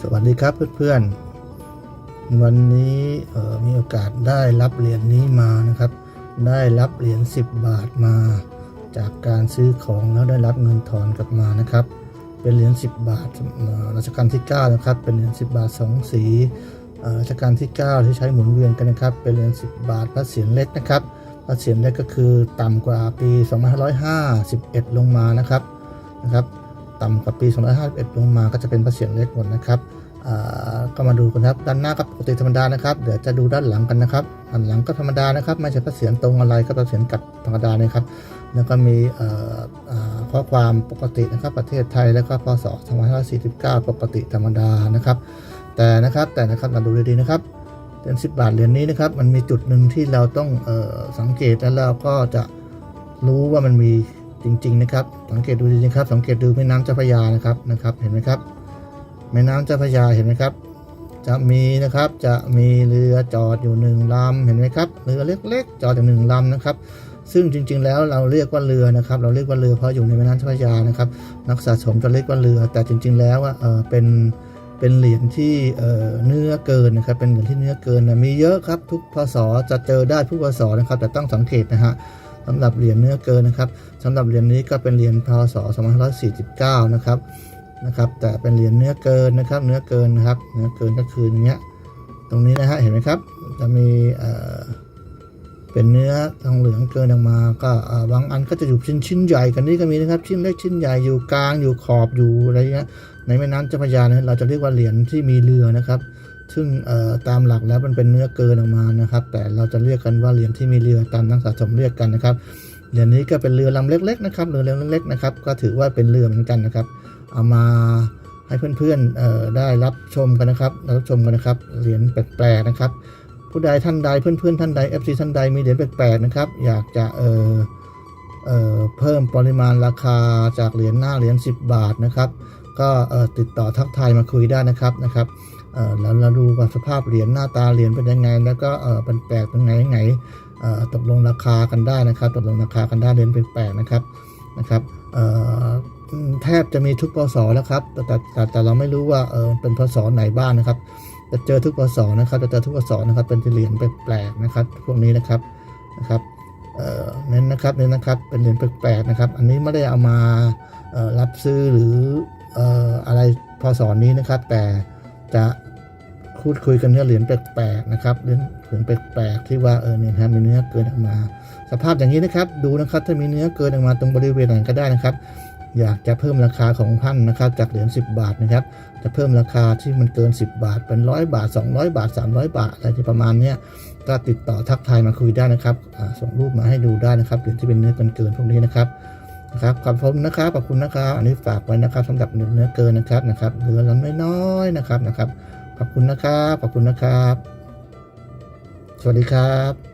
สวัสดีครับเพื่อนๆ วันนี้มีโอกาสได้รับเหรียญนี้มานะครับ ได้รับเหรียญ10 บาทมา จากการซื้อของแล้วได้รับเงินถอนกลับมานะครับ เป็นเหรียญ10 บาทรัชกาลที่9นะครับ เป็นเหรียญ10 บาท 2 สีรัชกาลที่ 9 ที่ใช้หมุนเวียนกันนะครับ เป็นเหรียญ10 บาทพระเศียรเล็กนะครับพระเศียรเล็กก็คือต่ำกว่าปี 2551 ลงมานะครับนะครับ ต่ำกว่าปี 2551 ลงมาก็จะเป็นพระเศียรเล็กหมดนะครับอ่าก็มาดูกันครับด้านหน้าก็ปกติธรรมดานะครับเดี๋ยวจะดูด้านหลังกันนะครับด้านหลังก็ธรรมดานะครับ ไม่ใช่พระเศียรตรงอะไรก็พระเศียรกลับธรรมดาเลยครับ แล้วก็มีเอ่ออ่าข้อความปกตินะครับ ประเทศไทยแล้วก็พศ2549 ปกติธรรมดานะครับ แต่นะครับแต่นะครับมาดูดีๆนะครับเหรียญ10บาทเหรียญนี้นะครับ มันมีจุดหนึ่งที่เราต้องเอ่อสังเกตแล้วเราก็จะรู้ว่ามันมี จริง ๆ นะครับ สังเกตดูดีๆนะครับ สังเกตดูแม่น้ำเจ้าพระยานะครับนะครับ เห็นไหมครับ แม่น้ำเจ้าพระยาเห็นไหมครับ จะมีนะครับจะมีเรือจอดอยู่หนึ่งลำเห็นไหมครับเรือเล็กๆ จอดอยู่หนึ่งลำนะครับ ซึ่งจริง ๆ แล้วเราเรียกว่าเรือนะครับ เราเรียกว่าเรือเพราะอยู่ในแม่น้ำเจ้าพระยานะครับ นักสะสมจะเรียกว่าเรือ แต่จริง ๆ แล้วอะเออเป็นเป็นเหรียญที่เอ่อเนื้อเกินนะครับ เป็นเหรียญที่เนื้อเกินนะมีเยอะครับทุกพศจะเจอได้ทุกพศนะครับ แต่ต้องสังเกตนะฮะ สำหรับเหรียญเนื้อเกินนะครับสำหรับเหรียญนี้ก็เป็นเหรียญพศ2549 นะครับนะครับ แต่เป็นเหรียญเนื้อเกินนะครับ เนื้อเกินนะครับ เนื้อเกินก็คืออย่างเงี้ยตรงนี้นะฮะเห็นไหมครับ จะมีเอ่อเป็นเนื้อทองเหลืองเกินออกมาก็บางอันก็จะอยู่ชิ้นชิ้นใหญ่กันนี้ก็มีนะครับ ชิ้นเล็กชิ้นใหญ่อยู่กลางอยู่ขอบอยู่อะไรเงี้ยในแม่น้ำเจ้าพระยาเนี่ยเราจะเรียกว่าเหรียญที่มีเรือนะครับ ซึ่งตามหลักแล้วมันเป็นเนื้อเกินออกมานะครับ แต่เราจะเรียกกันว่าเหรียญที่มีเรือตามนักสะสมเรียกกันนะครับเหรียญนี้ก็เป็นเรือลำเล็ก ๆ นะครับเรือลำเล็กๆนะครับ ก็ถือว่าเป็นเรือเหมือนกันนะครับ เอามาให้เพื่อนๆได้รับชมกันนะครับรับชมกันนะครับเหรียญแปลกๆนะครับ ผู้ใดท่านใดเพื่อนๆท่านใด FC ท่านใดมีเหรียญแปลกๆนะครับ อยากจะเออเออเพิ่มปริมาณราคาจากเหรียญหน้าเหรียญ10 บาทนะครับ ก็ติดต่อทักทายมาคุยได้นะครับนะครับ แล้วเราดูว่าสภาพเหรียญหน้าตาเหรียญเป็นยังไง แล้วก็เออเป็นแปลกเป็นไงยังไงเอ่อตกลงราคากันได้นะครับ ตกลงราคากันได้เหรียญแปลกๆนะครับนะครับแทบจะมีทุกพศแล้วครับแต่แต่แต่เราไม่รู้ว่าเออเป็นพศไหนบ้างนะครับจะเจอทุกพศนะครับจะเจอทุกพศนะครับ เป็นเหรียญแปลกๆนะครับ พวกนี้นะครับนะครับเออเน้นนะครับเน้นนะครับเป็นเหรียญแปลกๆนะครับ อันนี้ไม่ได้เอามารับซื้อหรืออะไรพศนี้นะครับ แต่ จะพูดคุยกันเรื่องเหรียญแปลกๆนะครับเหรียญเหรียญแปลกๆที่ว่าเออเนี่ยครับมีเนื้อเกินออกมา สภาพอย่างนี้นะครับ ดูนะครับถ้ามีเนื้อเกินออกมาตรงบริเวณไหนก็ได้นะครับ อยากจะเพิ่มราคาของท่านนะครับ จากเหรียญ10 บาทนะครับ จะเพิ่มราคาที่มันเกิน 10 บาท เป็นร้อยบาท 200 บาท 300 บาทอะไรที่ประมาณเนี้ยก็ติดต่อทักทายมาคุยได้นะครับส่งรูปมาให้ดูได้นะครับเหรียญที่เป็นเนื้อเกินเกินๆพวกนี้นะครับ นะครับขอบคุณนะครับขอบคุณนะครับอันนี้ฝากไว้นะครับสำหรับเนื้อเกินนะครับนะครับเหลือลำน้อยๆนะครับนะครับ ขอบคุณนะครับขอบคุณนะครับ สวัสดีครับ